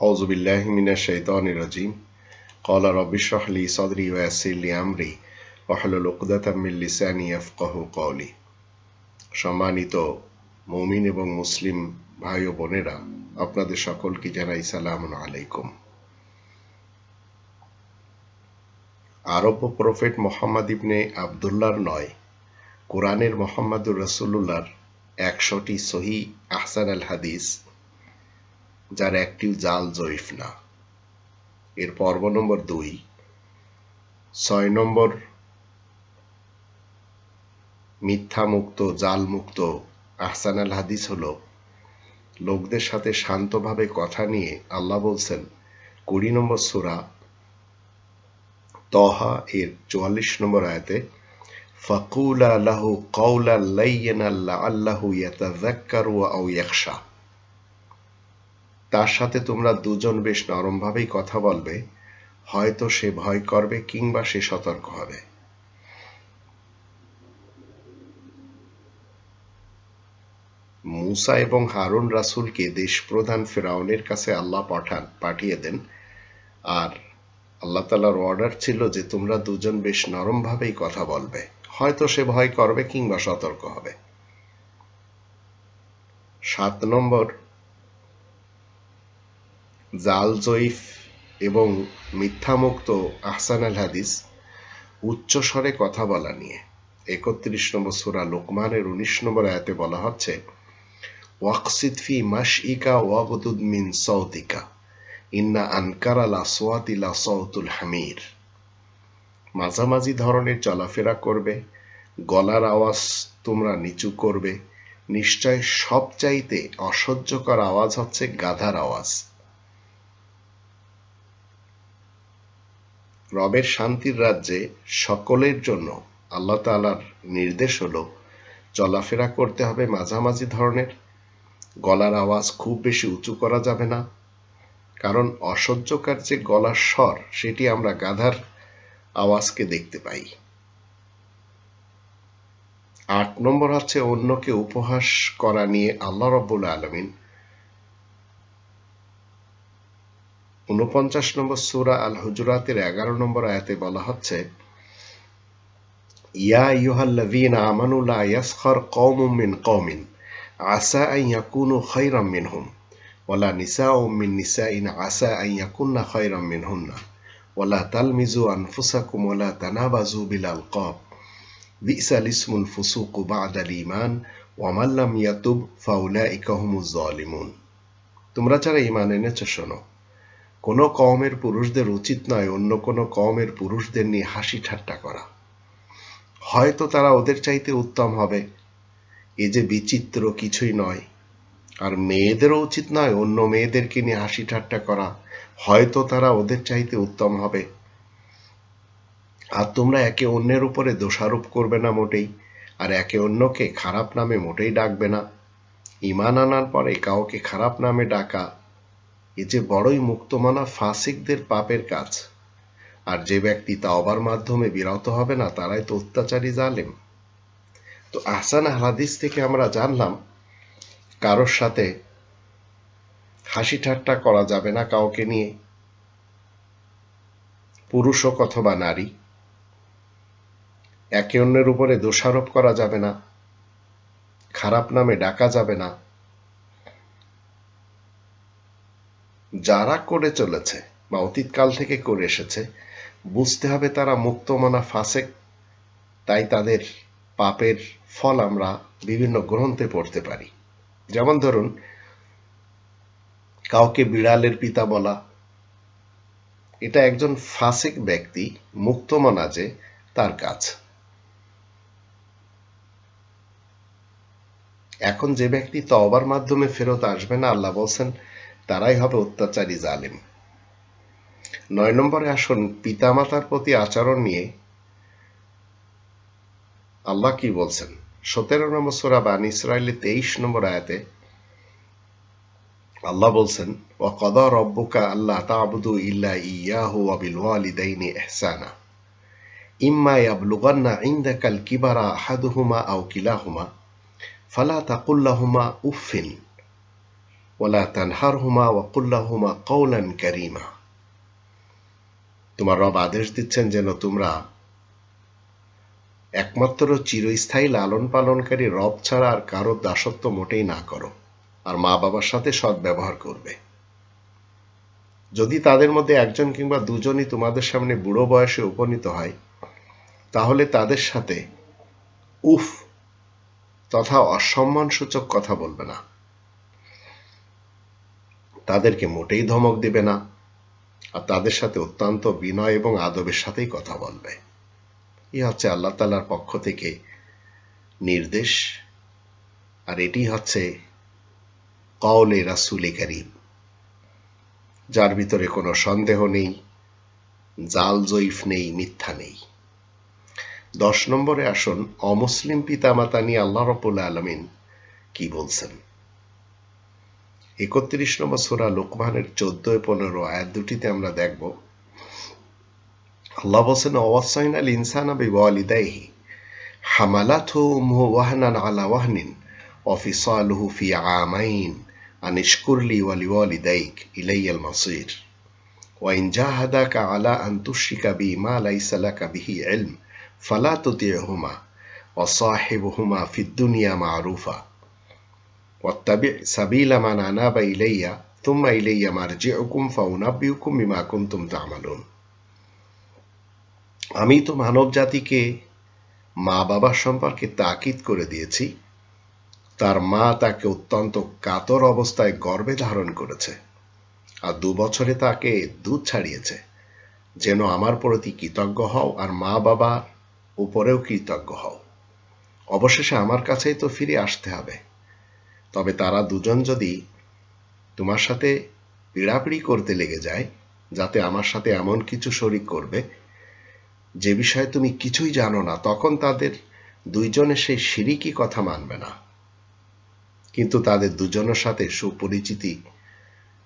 أعوذ بالله من الشيطان الرجيم قال رب اشرح لي صدري ويسر لي أمري واحلل عقدة من লিসানি يفقهوا قولي সম্মানিত মুমিন এবং মুসলিম ভাই ও বোনেরা আপনাদের সকলকে জানাই সালাম আলাইকুম আরব প্রফেট মোহাম্মদ ইবনে আবদুল্লার নয় কোরআনের মোহাম্মদুর রসুল্লাহর একশোটি সহি আহসান আল হাদিস যার একটিও জাল জয়ীফ না। এর পর্ব নম্বর দুই। ছয় নম্বর মিথ্যা মুক্ত জাল মুক্ত আহসান আল হাদিস হল, লোকদের সাথে শান্তভাবে কথা নিয়ে আল্লাহ বলছেন, কুড়ি নম্বর সুরা তহা এর চুয়াল্লিশ নম্বর আয়াতে, ফাকুলা লাহু কৌলা লাইয়েনা আল্লাহু ইয়াতাযাক্কারু আও ইয়াখশা। তার সাথে তোমরা দুজন বেশ নরমভাবেই কথা বলবে, হয়তো সে ভয় করবে কিংবা সে সতর্ক হবে। মুসা এবং হারুন রাসুলকে দেশপ্রধান ফেরাউনের কাছে আল্লাহ পাঠান, পাঠিয়ে দেন। আর আল্লাহ তালার অর্ডার ছিল যে তোমরা দুজন বেশ নরমভাবেই কথা বলবে, হয়তো সে ভয় করবে কিংবা সতর্ক হবে। সাত নম্বর জাল জয়ীফ এবং মিথ্যামুক্ত আহসান আল হাদিস উচ্চ স্বরে কথা বলা নিয়ে। একত্রিশ নম্বর সুরা লোকমানের উনিশ নম্বর আয়াতে বলা হচ্ছে, ওয়াকসিদ ফি মাস ইকা ওয়াগদুদ মিন সৌতিকা ইন্না আনকারাল আসওয়াতিলা সৌতুল হামির। মাঝামাঝি ধরনের চলাফেরা করবে, গলার আওয়াজ তোমরা নিচু করবে, নিশ্চয় সবচাইতে অসহ্যকর আওয়াজ হচ্ছে গাধার আওয়াজ। রবের শান্তির রাজ্যে সকলের জন্য আল্লাহ তালার নির্দেশ হলো, চলাফেরা করতে হবে মাঝামাঝি ধরনের। গলার আওয়াজ খুব বেশি উঁচু করা যাবে না। কারণ অসহ্যকার যে গলার স্বর, সেটি আমরা গাধার আওয়াজকে দেখতে পাই। আট নম্বর হচ্ছে অন্যকে উপহাস করা নিয়ে আল্লাহ রব্বুল আলমিন উনপঞ্চাশ নম্বর সুরা আল হুজুরাতের এগারো নম্বর আয়াতে বলা হচ্ছে ইয়া ইউহাল্লাযীনা আমানু লা ইয়াসখার কওমুম মিন কওমিন আসা আন ইয়াকুনু খায়রাম মিনহুম ওয়ালা নিসাউম মিন নিসাইন আসা আন ইয়াকুননা খায়রাম মিনহুন্না ওয়ালা তালমিজু আনফুসাকুম ওয়ালা তানাবাজু বিল আলকাব বিসাল ইসমুল ফুসুকু বাদাল ঈমান ওয়া মান লাম ইয়াতুব ফাউলাইকা হুমুজ জালিমুন তোমরা যারা ঈমান এনেছো শোনো কোনো কওমের পুরুষদের উচিত নয় অন্য কোনো কওমের পুরুষদের নিয়ে হাসি ঠাট্টা করা। হয়তো তারা ওদের চাইতে উত্তম হবে। এ যে বিচিত্র কিছুই নয়। আর মেয়েদেরও উচিত নয় অন্য মেয়েদেরকে নিয়ে হাসি ঠাট্টা করা। হয়তো তারা ওদের চাইতে উত্তম হবে। আর তোমরা একে অন্যের উপরে দোষারোপ করবে না মোটেই। আর একে অন্যকে খারাপ নামে মোটেই ডাকবে না। ইমান আনার পরে কাউকে খারাপ নামে ডাকা এ যে বড়ই মুক্তমানা ফাসিকদের পাপের কাজ। আর যে ব্যক্তি তাওবার মাধ্যমে বিরত হবে না, তারাই তো অত্যাচারী জালেম। তো আহসান হাদিস থেকে আমরা জানলাম, কারোর সাথে হাসি ঠাট্টা করা যাবে না কাউকে নিয়ে। পুরুষ হোক অথবা নারী, একে অন্যের উপরে দোষারোপ করা যাবে না, খারাপ নামে ডাকা যাবে না। যারা করে চলেছে বা অতীতকাল থেকে করে এসেছে, বুঝতে হবে তারা মুক্তমানা ফাসেক। তাই তাদের পাপের ফল আমরা বিভিন্ন গ্রন্থে পড়তে পারি। যেমন ধরুন, কাউকে বিড়ালের পিতা বলা। এটা একজন ফাসেক ব্যক্তি মুক্তমনা যে তার কাজ। এখন যে ব্যক্তি তওবার মাধ্যমে ফেরত আসবে না, আল্লাহ বলছেন তারাই হবে অত্যাচারী জালিম। নয় নম্বরে আসুন, পিতামাতার প্রতি আচরণ নিয়ে আল্লাহ কি বলছেন? সতেরো নম্বর সোরা বান ইসরায়েলের তেইশ নম্বর আয়াতে আল্লাহ বলছেন ও কদা রব্বুকা আল্লাহ তাবুদু ইল্লা ইয়াহু আবিল ওয়ালিদাইনি ইহসানা। ইম্মা ইয়াবলুগান্না ইনদাকাল কিবারা আহাদুহুমা আও কিলাহুমা। ফালা তাকুল্লাহুমা উফিন ওলা তানহার হুমা ওয়াকুল্লা হুমা কৌলান কারিমা তোমার রব আদেশ দিচ্ছেন যেন তোমরা একমাত্র চিরস্থায়ী লালন পালনকারী রব ছাড়া আর কারও দাসত্ব মোটেই না করো, আর মা বাবার সাথে সৎ ব্যবহার করবে। যদি তাদের মধ্যে একজন কিংবা দুজনই তোমাদের সামনে বুড়ো বয়সে উপনীত হয়, তাহলে তাদের সাথে উফ তথা অসম্মানসূচক কথা বলবে না। তাদেরকে মোটেই ধমক দিবে না। আর তাদের সাথে অত্যন্ত বিনয় এবং আদবের সাথেই কথা বলবে। এ হচ্ছে আল্লাহ তালার পক্ষ থেকে নির্দেশ। আর এটি হচ্ছে কওলে রাসুলে করিম। যার ভিতরে কোনো সন্দেহ নেই, জাল জৈফ নেই, মিথ্যা নেই। দশ নম্বরে আসুন, অমুসলিম পিতামাতা নিয়ে আল্লাহ রবুল আলমিন কি বলছেন? একত্রিশ নম্বর সোরা লোকমানের চোদ্দ পনেরো আয়াত দুটিতে আমরা দেখব। আল্লাহ বলছেন আল ইনসান আবি ওয়ালিদাইহি হামালাত ওয়াহনান আলা ওয়াহনিন ফি আমাইন আনিশকুরলি ওয়ালি ওয়ালিদাইক ইলাইয়াল মাসির। ওয়াইন জাহাদাকা আলা আন বি মা লাইসালা লাকা বিহি ইলম ফালা তুতি'হুমা ওয়াসাহিবহুমা ফিদ্দুনিয়া মা আরুফা واتبع سبيل من أناب إلي ثم إلي مرجعكم فأنبئكم بما كنتم تعملون আমি তো মানব জাতিকে মা বাবার সম্পর্কে তাকিদ করে দিয়েছি তার মা তাকে অত্যন্ত কাতর অবস্থায় গর্বে ধারণ করেছে আর দু বছরে তাকে দুধ ছাড়িয়েছে যেন আমার প্রতি কৃতজ্ঞ হও আর মা বাবার উপরেও কৃতজ্ঞ হও অবশেষে আমার কাছেই তো ফিরে আসতে হবে তবে তারা দুজন যদি তোমার সাথে পিড়াপিড়ি করতে লেগে যায়, যাতে আমার সাথে এমন কিছু শরিক করবে, যে বিষয়ে তুমি কিছুই জানো না, তখন তাদের দুইজনের সেই সিরিকি কথা মানবে না। কিন্তু তাদের দুজনের সাথে সুপরিচিতি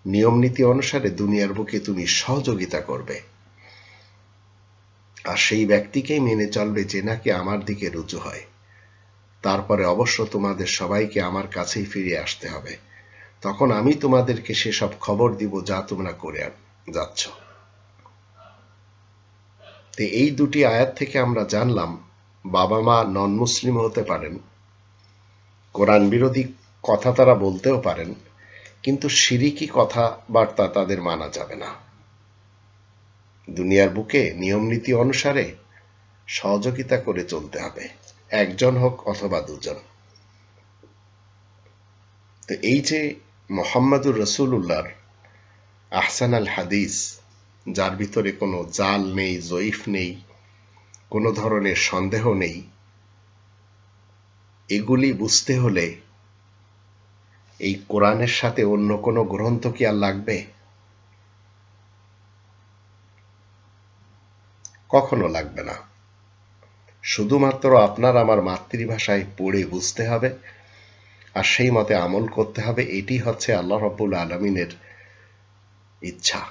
নিয়ম নীতি অনুসারে দুনিয়ার বুকে তুমি সহযোগিতা করবে। আর সেই ব্যক্তিকেই মেনে চলবে যে নাকি আমার দিকে রুজু হয়। তারপরে অবশ্য তোমাদের সবাইকে আমার কাছেই ফিরে আসতে হবে। তখন আমি তোমাদেরকে সেসব খবর দিব যা তোমরা করে যাচ্ছ। তো এই দুটি আয়াত থেকে আমরা জানলাম, বাবা মা নন মুসলিম হতে পারেন, কোরআন বিরোধী কথা তারা বলতেও পারেন, কিন্তু সিরিকি কথাবার্তা তাদের মানা যাবে না। দুনিয়ার বুকে নিয়ম নীতি অনুসারে সহযোগিতা করে চলতে হবে। একজন হোক অথবা দুজন। তো এই যে মোহাম্মদুর রসুল্লাহর আহসান আল হাদিস, যার ভিতরে কোনো জাল নেই, জয়ীফ নেই, কোনো ধরনের সন্দেহ নেই, এগুলি বুঝতে হলে এই কোরআনের সাথে অন্য কোনো গ্রন্থ কি আর লাগবে? কখনো লাগবে না। শুধুমাত্র আপনার আমার মাতৃভাষায় পড়ে বুঝতে হবে, আর সেই মতে আমল করতে হবে, এটি হচ্ছে আল্লাহ রব্বুল আলমিনের ইচ্ছা।